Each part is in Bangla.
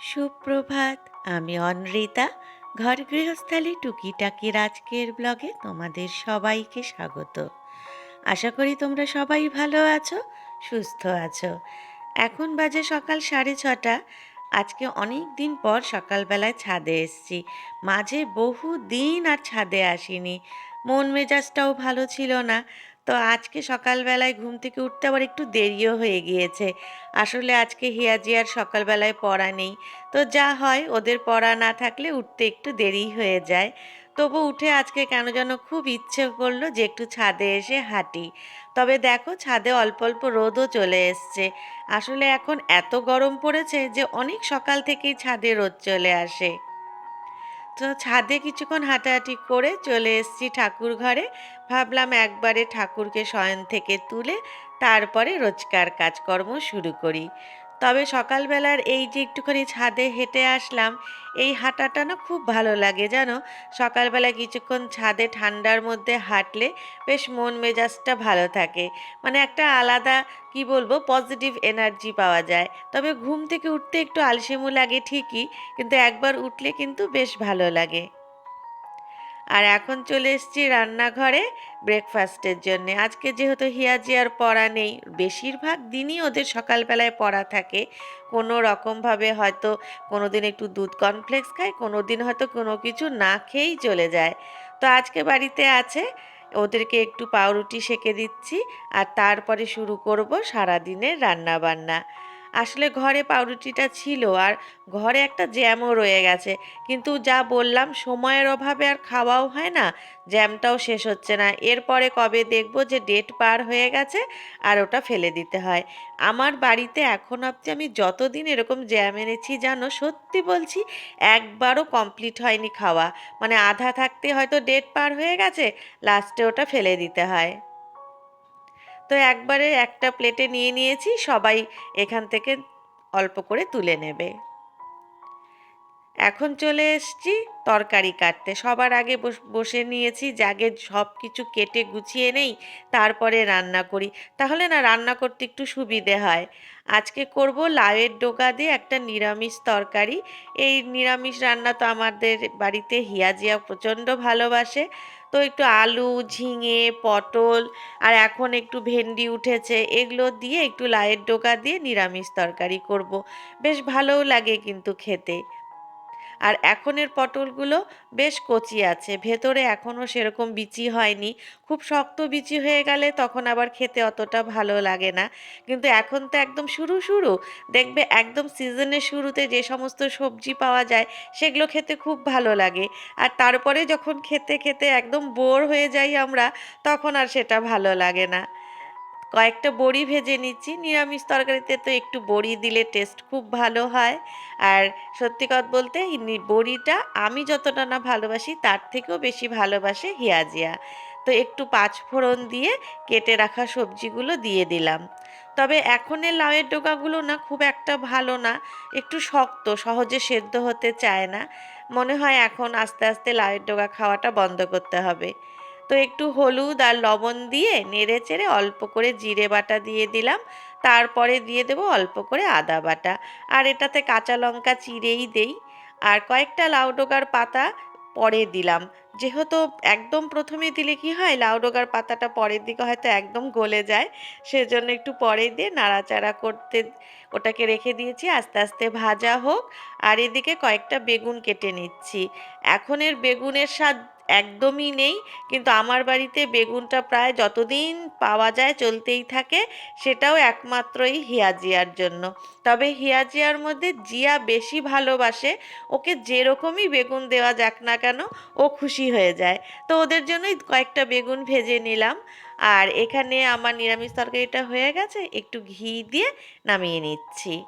সুপ্রভাত, আমি অনৃতা। ঘর গৃহস্থালী টুকিটাকির আজকের ব্লগে তোমাদের সবাইকে স্বাগত। আশা করি তোমরা সবাই ভালো আছো, সুস্থ আছো। এখন বাজে সকাল সাড়ে ছটা। আজকে অনেক দিন পর সকালবেলায় ছাদে এসছি। মাঝে বহু দিন আর ছাদে আসিনি। মন মেজাজটাও ভালো ছিল না। তো আজকে সকালবেলায় ঘুম থেকে উঠতে আবার একটু দেরিও হয়ে গিয়েছে। আসলে আজকে হিয়াজি আর সকালবেলায় পড়া নেই। তো যা হয়, ওদের পড়া না থাকলে উঠতে একটু দেরি হয়ে যায়। তবু উঠে আজকে কেন যেন খুব ইচ্ছে করল যে একটু ছাদে এসে হাঁটি। তবে দেখো, ছাদে অল্প অল্প রোদও চলে এসছে। আসলে এখন এত গরম পড়েছে যে অনেক সকাল থেকেই ছাদে রোদ চলে আসে। তো ছাদে কিছুক্ষণ হাঁটাহাঁটি করে চলে এসেছি ঠাকুর ঘরে। ভাবলাম একবারে ঠাকুরকে শয়ন থেকে তুলে তারপরে রোজকার কাজকর্ম শুরু করি। তবে সকালবেলার এই যে একটুখানি ছাদে হেঁটে আসলাম, এই হাঁটাটা না খুব ভালো লাগে, জানো? সকালবেলা কিছুক্ষণ ছাদে ঠান্ডার মধ্যে হাঁটলে বেশ মন মেজাজটা ভালো থাকে। মানে একটা আলাদা, কি বলব পজিটিভ এনার্জি পাওয়া যায়। তবে ঘুম থেকে উঠতে একটু আলসেমু লাগে ঠিকই, কিন্তু একবার উঠলে কিন্তু বেশ ভালো লাগে। আর এখন চলে এসেছি রান্নাঘরে ব্রেকফাস্টের জন্যে। আজকে যেহেতু হিয়াজি আর পড়া নেই, বেশিরভাগ দিনই ওদের সকালবেলায় পড়া থাকে। কোনো রকমভাবে হয়তো কোনো দিন একটু দুধ কর্নফ্লেক্স খায় কোনো দিন হয়তো কোনো কিছু না খেয়েই চলে যায়। তো আজকে বাড়িতে আছে, ওদেরকে একটু পাউরুটি সেকে দিচ্ছি আর তারপরে শুরু করব সারাদিনের রান্না বান্না আসলে ঘরে পাউরুটিটা ছিল আর ঘরে একটা জ্যামও রয়ে গেছে। কিন্তু যা বললাম, সময়ের অভাবে আর খাওয়াও হয় না জ্যামটাও শেষ হচ্ছে না। এরপরে কবে দেখব যে ডেট পার হয়ে গেছে আর ওটা ফেলে দিতে হয়। আমার বাড়িতে এখন অবধি আমি যতদিন এরকম জ্যাম এনেছি জানো সত্যি বলছি, একবারও কমপ্লিট হয়নি খাওয়া। মানে আধা থাকতে হয়তো ডেট পার হয়ে গেছে লাস্টে ওটা ফেলে দিতে হয়। তো একবারে একটা প্লেটে নিয়ে নিয়েছি, সবাই এখান থেকে অল্প করে তুলে নেবে। এখন চলে এসছি তরকারি কাটতে। সবার আগে বসে নিয়েছি জাগে সব কিছু কেটে গুছিয়ে নেই, তারপরে রান্না করি। তাহলে না, রান্না করতে একটু সুবিধে হয়। আজকে করব লাউয়ের ডোকা দিয়ে একটা নিরামিষ তরকারি। এই নিরামিষ রান্না তো আমাদের বাড়িতে হিয়াজিয়া প্রচণ্ড ভালোবাসে। তো একটু আলু, ঝিঙে, পটল আর এখন একটু ভেন্ডি উঠেছে, এগুলো দিয়ে একটু লায়ের ডোকা দিয়ে নিরামিষ তরকারি করব। বেশ ভালোও লাগে কিন্তু খেতে। আর এখনের পটলগুলো বেশ কচি আছে। ভেতরে এখনও সেরকম বিচি হয়নি। খুব শক্ত বিচি হয়ে গেলে তখন আবার খেতে অতটা ভালো লাগে না। কিন্তু এখন তো একদম শুরু শুরু। দেখবে একদম সিজনের শুরুতে যে সমস্ত সবজি পাওয়া যায়, সেগুলো খেতে খুব ভালো লাগে। আর তারপরে যখন খেতে খেতে একদম বোর হয়ে যাই আমরা, তখন আর সেটা ভালো লাগে না। কয়েকটা বড়ি ভেজে নিচ্ছি। নিরামিষ তরকারিতে তো একটু বড়ি দিলে টেস্ট খুব ভালো হয়। আর সত্যি কথা বলতে বড়িটা আমি যতটা না ভালোবাসি, তার থেকেও বেশি ভালোবাসে হিয়াজিয়া। তো একটু পাঁচফোড়ন দিয়ে কেটে রাখা সবজিগুলো দিয়ে দিলাম। তবে এখনের লাউয়ের ডোকাগুলো না খুব একটা ভালো না, একটু শক্ত, সহজে সেদ্ধ হতে চায় না। মনে হয় এখন আস্তে আস্তে লাউয়ের ডোকা খাওয়াটা বন্ধ করতে হবে। তো একটু হলুদ আর লবণ দিয়ে নেড়ে চেড়ে অল্প করে জিরে বাটা দিয়ে দিলাম। তারপরে দিয়ে দেবো অল্প করে আদা বাটা। আর এটাতে কাঁচা লঙ্কা চিড়েই দেই। আর কয়েকটা লাউ ডোকার পাতা পরে দিলাম। যেহেতু একদম প্রথমে দিলে কি হয়, লাউ ডোকার পাতাটা পরের দিকে হয়তো একদম গলে যায়। সেজন্য একটু পরে দিয়ে নাড়াচাড়া করতে, ওটাকে রেখে দিয়েছি। আস্তে আস্তে ভাজা হোক। আর এদিকে কয়েকটা বেগুন কেটে নিচ্ছি। এখনের বেগুনের স্বাদ একদমই নেই। কিন্তু আমার বাড়িতে বেগুনটা প্রায় যতদিন পাওয়া যায় চলতেই থাকে, সেটাও একমাত্রই হিয়া জিয়ার জন্য। তবে হিয়া জিয়ার মধ্যে জিয়া বেশি ভালোবাসে, ওকে যেরকমই বেগুন দেওয়া যাক না কেন, ও খুশি হয়ে যায়। তো ওদের জন্যই কয়েকটা বেগুন ভেজে নিলাম। আর এখানে আমার নিরামিষ তরকারিটা হয়ে গেছে, একটু ঘি দিয়ে নামিয়ে নিচ্ছি।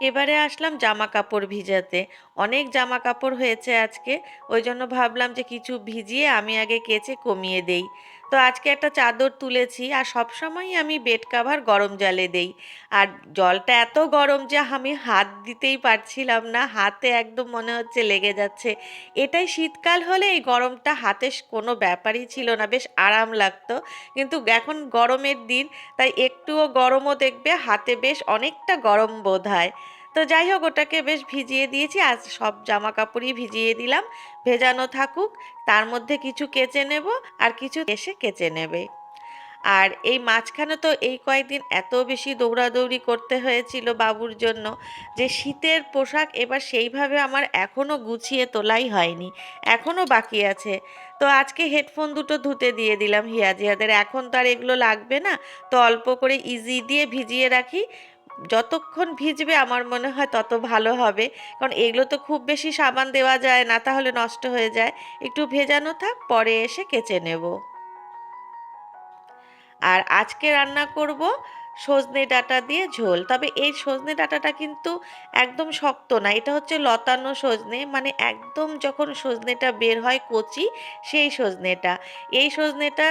এবারে আসলাম জামা কাপড় ভিজাতে। অনেক জামা কাপড় হয়েছে আজকে। ওই জন্য ভাবলাম যে কিছু ভিজিয়ে আমি আগে কেচে কমিয়ে দেই। তো আজকে একটা চাদর তুলেছি আর সবসময়ই আমি বেড কাভার গরম জলে দেই। আর জলটা এত গরম যে আমি হাত দিতেই পারছিলাম না, হাতে একদম মনে হচ্ছে লেগে যাচ্ছে। এটাই শীতকাল হলে এই গরমটা হাতে কোনো ব্যাপারই ছিল না, বেশ আরাম লাগতো। কিন্তু এখন গরমের দিন, তাই একটুও গরমও দেখবে, হাতে বেশ অনেকটা গরম বোধ হয়। তো যাই হোক, ওটাকে বেশ ভিজিয়ে দিয়েছি। আজ সব জামা কাপড়ই ভিজিয়ে দিলাম। ভেজানো থাকুক, তার মধ্যে কিছু কেচে নেব আর কিছু এসে কেচে নেবে। আর এই মাঝখানে তো এই কয়েকদিন এত বেশি দৌড়াদৌড়ি করতে হয়েছিল বাবুর জন্য যে শীতের পোশাক এবার সেইভাবে আমার এখনও গুছিয়ে তোলাই হয়নি এখনও বাকি আছে। তো আজকে হেডফোন দুটো ধুতে দিয়ে দিলাম হিয়াজিয়াদের। এখন তো আর এগুলো লাগবে না, তো অল্প করে ইজি দিয়ে ভিজিয়ে রাখি। যতক্ষণ ভিজবে আমার মনে হয় তত ভালো হবে। কারণ এগুলো তো খুব বেশি সাবান দেওয়া যায় না, তাহলে নষ্ট হয়ে যায়। একটু ভেজানো থাক, পরে এসে কেচে নেব। আর আজকে রান্না করব সজনে ডাটা দিয়ে ঝোল। তবে এই সজনে ডাটাটা কিন্তু একদম শক্ত না। এটা হচ্ছে লতানো সজনে মানে একদম যখন সজনেটা বের হয় কচি, সেই সজনেটা। এই সজনেটা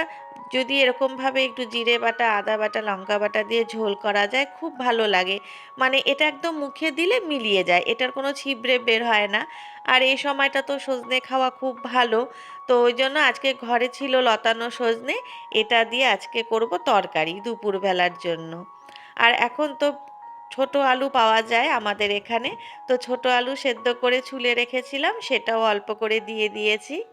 যদি এরকমভাবে একটু জিরে বাটা, আদা বাটা, লঙ্কা বাটা দিয়ে ঝোল করা যায়, খুব ভালো লাগে। মানে এটা একদম মুখে দিলে মিলিয়ে যায়। এটার কোনো ছিবড়ে বের হয় না। আর এই সময়টা তো সজনে খাওয়া খুব ভালো। তো ওই জন্য আজকে ঘরে ছিল লতানো সজনে, এটা দিয়ে আজকে করব তরকারি দুপুরবেলার জন্য। আর এখন তো ছোট আলু পাওয়া যায় আমাদের এখানে, তো ছোট আলু সেদ্ধ করে ছুলে রেখেছিলাম, সেটাও অল্প করে দিয়ে দিয়েছি।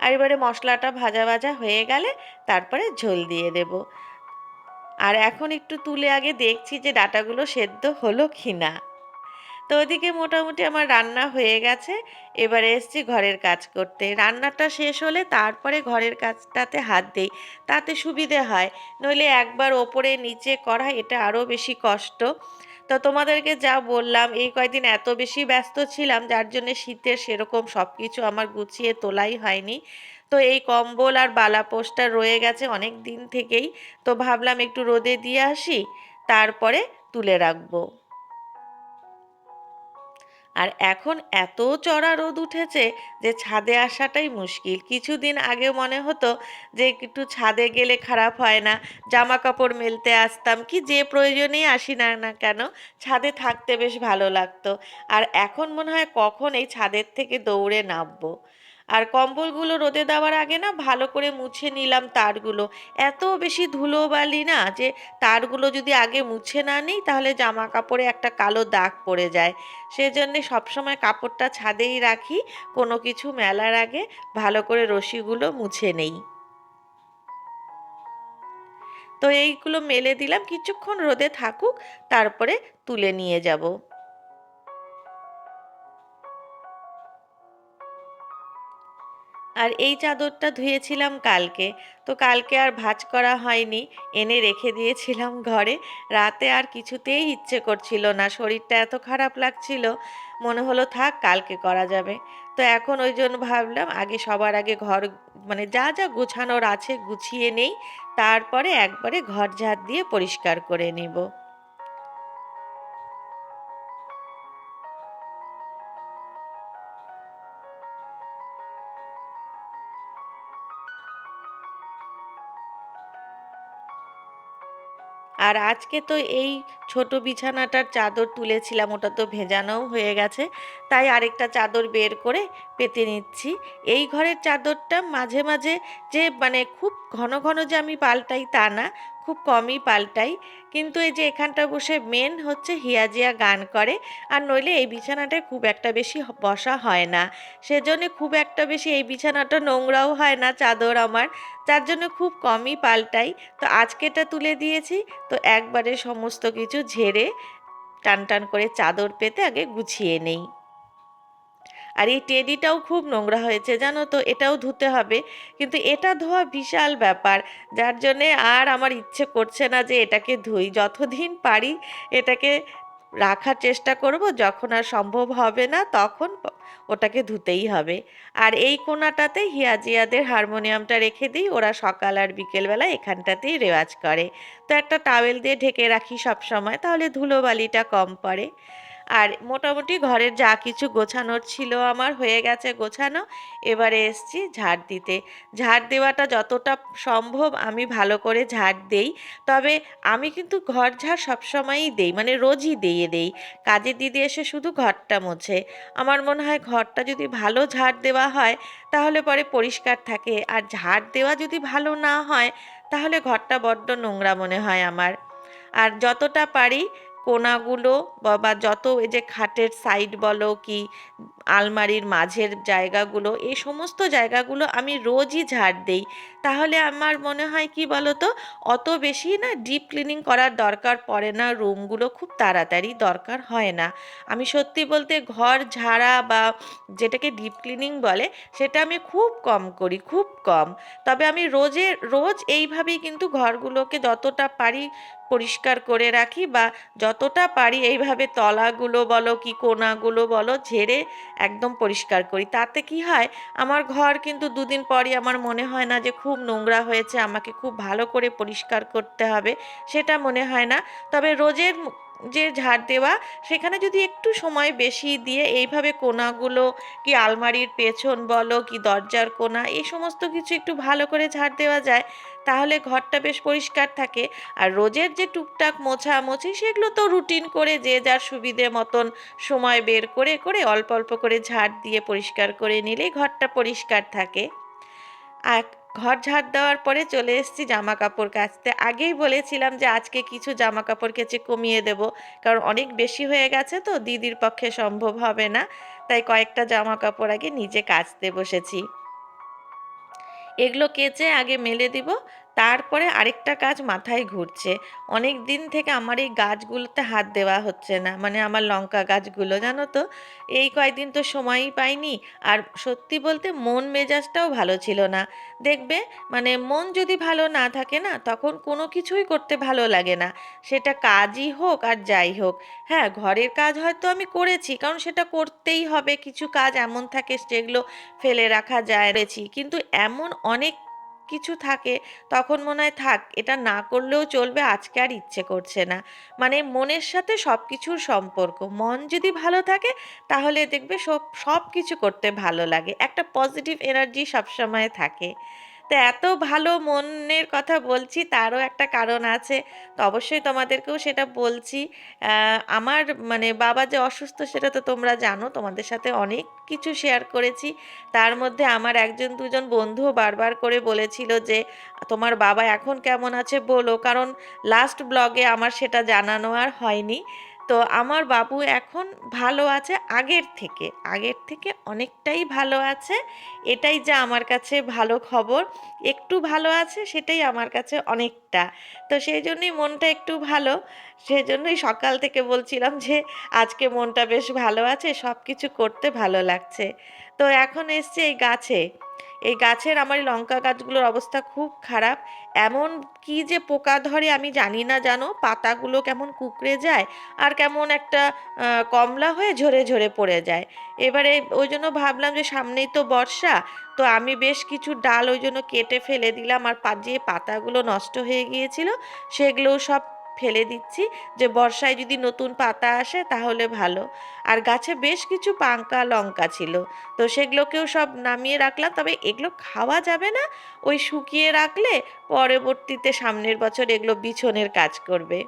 আর এবারে মশলাটা ভাজা ভাজা হয়ে গেলে তারপরে ঝোল দিয়ে দেব। আর এখন একটু তুলে আগে দেখছি যে ডাটাগুলো সেদ্ধ হলো কি না তো ওদিকে মোটামুটি আমার রান্না হয়ে গেছে। এবারে এসছি ঘরের কাজ করতে। রান্নাটা শেষ হলে তারপরে ঘরের কাজটাতে হাত দেই। তাতে সুবিধে হয়। নইলে একবার ওপরে নিচে করা এটা আরও বেশি কষ্ট। তো তোমাদেরকে যা বললাম, এই কয়েকদিন এত বেশি ব্যস্ত ছিলাম, যার জন্য শীতের সেরকম সব কিছু আমার গুছিয়ে তোলাই হয়নি। তো এই কম্বল আর বালাপোষটা রয়ে গেছে অনেক দিন থেকেই। তো ভাবলাম একটু রোদে দিয়ে আসি, তারপরে তুলে রাখব। আর এখন এত চড়া রোদ উঠেছে যে ছাদে আসাটাই মুশকিল। কিছুদিন আগে মনে হতো যে একটু ছাদে গেলে খারাপ হয় না জামা কাপড় মেলতে আসতাম, কি যে প্রয়োজনেই আসি না না কেন? ছাদে থাকতে বেশ ভালো লাগতো। আর এখন মনে হয় কখন এই ছাদের থেকে দৌড়ে নামবো। আর কম্বলগুলো রোদে দেওয়ার আগে না ভালো করে মুছে নিলাম তারগুলো। এত বেশি ধুলোবালি না যে তারগুলো যদি আগে মুছে না নিই তাহলে জামা কাপড়ে একটা কালো দাগ পড়ে যায়। সেজন্যে সবসময় কাপড়টা ছাদেই রাখি, কোনো কিছু মেলার আগে ভালো করে রশিগুলো মুছে নেই। তো এইগুলো মেলে দিলাম, কিছুক্ষণ রোদে থাকুক, তারপরে তুলে নিয়ে যাব। আর এই চাদরটা ধুয়েছিলাম কালকে। তো কালকে আর ভাজ করা হয়নি, এনে রেখে দিয়েছিলাম ঘরে। রাতে আর কিছুতেই ইচ্ছে করছিল না, শরীরটা এত খারাপ লাগছিল। মনে হলো থাক, কালকে করা যাবে। তো এখন ওই জন্য ভাবলাম, আগে সবার আগে ঘর মানে যা যা গুছানোর আছে গুছিয়ে নেই, তারপরে একবারে ঘর ঝাড় দিয়ে পরিষ্কার করে নেব। আর আজকে তো এই ছোট বিছানাটার চাদর তুলেছিলাম, ওটা তো ভেজানোও হয়ে গেছে। তাই আরেকটা চাদর বের করে পেতে নিচ্ছি। এই ঘরের চাদরটা মাঝে মাঝে যে মানে খুব ঘন ঘন যে আমি পাল্টাই তা না, খুব কমই পাল্টাই। কিন্তু এই যে এখানটা বসে মেন হচ্ছে হিয়াজিয়া গান করে। আর নইলে এই বিছানাটায় খুব একটা বেশি বসা হয় না। সেজন্য খুব একটা বেশি এই বিছানাটা নোংরাও হয় না চাদর আমার। যার জন্য খুব কমই পাল্টাই। তো আজকেটা তুলে দিয়েছি। তো একবারে সমস্ত কিছু ঝেড়ে টান টান করে চাদর পেতে আগে গুছিয়ে নেই। আর এই টেডিটাও খুব নোংরা হয়েছে, জানো তো? এটাও ধুতে হবে। কিন্তু এটা ধোয়া বিশাল ব্যাপার, যার জন্যে আর আমার ইচ্ছে করছে না যে এটাকে ধুই। যতদিন পারি এটাকে রাখার চেষ্টা করব, যখন আর সম্ভব হবে না তখন ওটাকে ধুতেই হবে। আর এই কোনাটাতে হিয়াজিয়াদের হারমোনিয়ামটা রেখে দিই, ওরা সকাল আর বিকেলবেলা এখানটাতেই রেওয়াজ করে। তো একটা টাওয়েল দিয়ে ঢেকে রাখি সব সময় তাহলে ধুলোবালিটা কম পড়ে। আর মোটামুটি ঘরের যা কিছু গোছানোর ছিল আমার হয়ে গেছে গোছানো। এবারে এসছি ঝাড় দিতে। ঝাড় দেওয়াটা যতটা সম্ভব আমি ভালো করে ঝাড় দেই। তবে আমি কিন্তু ঘর ঝাড় সবসময়ই দেই মানে রোজই দিয়ে দেই। কাজের দিদি এসে শুধু ঘরটা মোছে। আমার মনে হয় ঘরটা যদি ভালো ঝাড় দেওয়া হয়, তাহলে পরে পরিষ্কার থাকে। আর ঝাড় দেওয়া যদি ভালো না হয়, তাহলে ঘরটা বড্ড নোংরা মনে হয় আমার। আর যতটা পারি কোনাগুলো বা- যত এই যে খাটের সাইড বলো কি আলমারির মাঝের জায়গাগুলো, এই সমস্ত জায়গাগুলো আমি রোজই ঝাড় দেই। তাহলে আমার মনে হয় কি বলো তো অত বেশি না ডিপ ক্লিনিং করার দরকার পড়ে না রুমগুলো খুব তাড়াতাড়ি দরকার হয় না। আমি সত্যি বলতে ঘর ঝাড়া বা যেটাকে ডিপ ক্লিনিং বলে, সেটা আমি খুব কম করি, খুব কম। তবে আমি রোজে, রোজ এইভাবেই কিন্তু ঘরগুলোকে যতটা পারি পরিষ্কার করে রাখি বা যতটা পারি এইভাবে তলাগুলো বলো কি কোনাগুলো বলো, ঝেড়ে একদম পরিষ্কার করি। তাতে কি হয়, আমার ঘর কিন্তু দুদিন পরই আমার মনে হয় না যে খুব নোংরা হয়েছে, আমাকে খুব ভালো করে পরিষ্কার করতে হবে, সেটা মনে হয় না। তবে রোজের যে ঝাড় দেওয়া, সেখানে যদি একটু সময় বেশি দিয়ে এইভাবে কোনাগুলো কি আলমারির পেছন বলো, কি দরজার কোনা, এই সমস্ত কিছু একটু ভালো করে ঝাড় দেওয়া যায় তাহলে ঘরটা বেশ পরিষ্কার থাকে। আর রোজের যে টুকটাক মোছামুছি, সেগুলো তো রুটিন করে যে যার সুবিধে মতন সময় বের করে করে অল্প অল্প করে ঝাড় দিয়ে পরিষ্কার করে নিলেই ঘরটা পরিষ্কার থাকে। আর ঘর ঝাড় দেওয়ার পরে চলে এসেছি জামা কাপড় কাচতে। আগেই বলেছিলাম যে আজকে কিছু জামা কাপড় কেচে কমিয়ে দেব, কারণ অনেক বেশি হয়ে গেছে তো, দিদির পক্ষে সম্ভব হবে না। তাই কয়েকটা জামা কাপড় আগে নিজে কাচতে বসেছি। এগুলো কেচে আগে মেলে দিব তারপরে আরেকটা কাজ মাথায় ঘুরছে। অনেক দিন থেকে আমার এই গাছগুলোতে হাত দেওয়া হচ্ছে না। মানে আমার লঙ্কা গাছগুলো, জানো তো? এই কয়েকদিন তো সময়ই পাইনি। আর সত্যি বলতে মন মেজাজটাও ভালো ছিল না। দেখবে মানে মন যদি ভালো না থাকে না, তখন কোনো কিছুই করতে ভালো লাগে না। সেটা কাজই হোক আর যাই হোক। হ্যাঁ ঘরের কাজ হয়তো আমি করেছি, কারণ সেটা করতেই হবে। কিছু কাজ এমন থাকে যেগুলো ফেলে রাখা যায়। রেছি কিন্তু এমন অনেক কিছু থাকে, তখন মনে হয়, থাক, এটা না করলেও চলবে, আজকে আর ইচ্ছে করছে না। মানে মনের সাথে সব কিছুর সম্পর্ক। মন যদি ভালো থাকে, তাহলে দেখবে সব সব কিছু করতে ভালো লাগে। একটা পজিটিভ এনার্জি সবসময় থাকে। তো এত ভালো মনের কথা বলছি, তারও একটা কারণ আছে। তো অবশ্যই তোমাদেরকেও সেটা বলছি। আমার মানে বাবা যে অসুস্থ সেটা তো তোমরা জানো, তোমাদের সাথে অনেক কিছু শেয়ার করেছি। তার মধ্যে আমার একজন দুজন বন্ধুও বারবার করে বলেছিল যে, তোমার বাবা এখন কেমন আছে বলো? কারণ লাস্ট ব্লগে আমার সেটা জানানো আর হয়নি। তো আমার বাবু এখন ভালো আছে আগের থেকে। আগের থেকে অনেকটাই ভালো আছে। এটাই যে আমার কাছে ভালো খবর। একটু ভালো আছে সেটাই আমার কাছে অনেকটা। তো সেই জন্যই মনটা একটু ভালো। সেই জন্যই সকাল থেকে বলছিলাম যে, আজকে মনটা বেশ ভালো আছে সব কিছু করতে ভালো লাগছে। তো এখন এসছে এই গাছে। এই গাছের আমার লঙ্কা গাছগুলোর অবস্থা খুব খারাপ। এমন কি যে পোকা ধরে আমি জানি না জানো, পাতাগুলো কেমন কুকড়ে যায় আর কেমন একটা কমলা হয়ে ঝরে ঝরে পড়ে যায়। এবারে ওই জন্য ভাবলাম যে সামনেই তো বর্ষা, তো আমি বেশ কিছু ডাল ওই জন্য কেটে ফেলে দিলাম। আর যে পাতাগুলো নষ্ট হয়ে গিয়েছিল, সেগুলোও সব ফেলে দিচ্ছি যে বর্ষায় যদি নতুন পাতা আসে তাহলে ভালো। আর গাছে বেশ কিছু পাঙ্কা লঙ্কা ছিল। তো সেগুলোকেও সব নামিয়ে রাখলাম। তবে এগুলো খাওয়া যাবে না। ওই শুকিয়ে রাখলে পরবর্তীতে সামনের বছর এগুলো বিছনের কাজ করবে।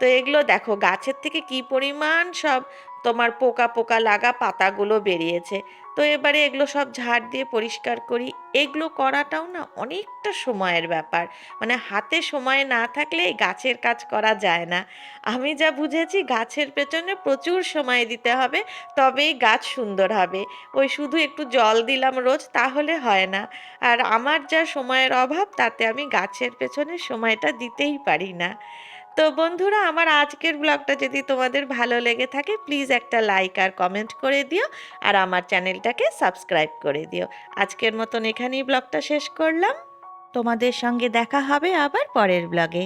তো এগুলো দেখো গাছের থেকে কি পরিমাণ সব তোমার পোকা পোকা লাগা পাতাগুলো বেরিয়েছে। তো এবারে এগুলো সব ঝাড় দিয়ে পরিষ্কার করি। এগুলো করাটাও না অনেকটা সময়ের ব্যাপার। মানে হাতে সময় না থাকলে এই গাছের কাজ করা যায় না। আমি যা বুঝেছি, গাছের পেছনে প্রচুর সময় দিতে হবে, তবেই গাছ সুন্দর হবে। ওই শুধু একটু জল দিলাম রোজ, তাহলে হয় না। আর আমার যা সময়ের অভাব, তাতে আমি গাছের পেছনে সময়টা দিতেই পারি না। তো বন্ধুরা, আমার আজকের ব্লগটা যদি তোমাদের ভালো লেগে থাকে প্লিজ একটা লাইক আর কমেন্ট করে দিও আর আমার চ্যানেলটাকে সাবস্ক্রাইব করে দিও। আজকের মতন এখানেই ব্লগটা শেষ করলাম। তোমাদের সঙ্গে দেখা হবে আবার পরের ব্লগে।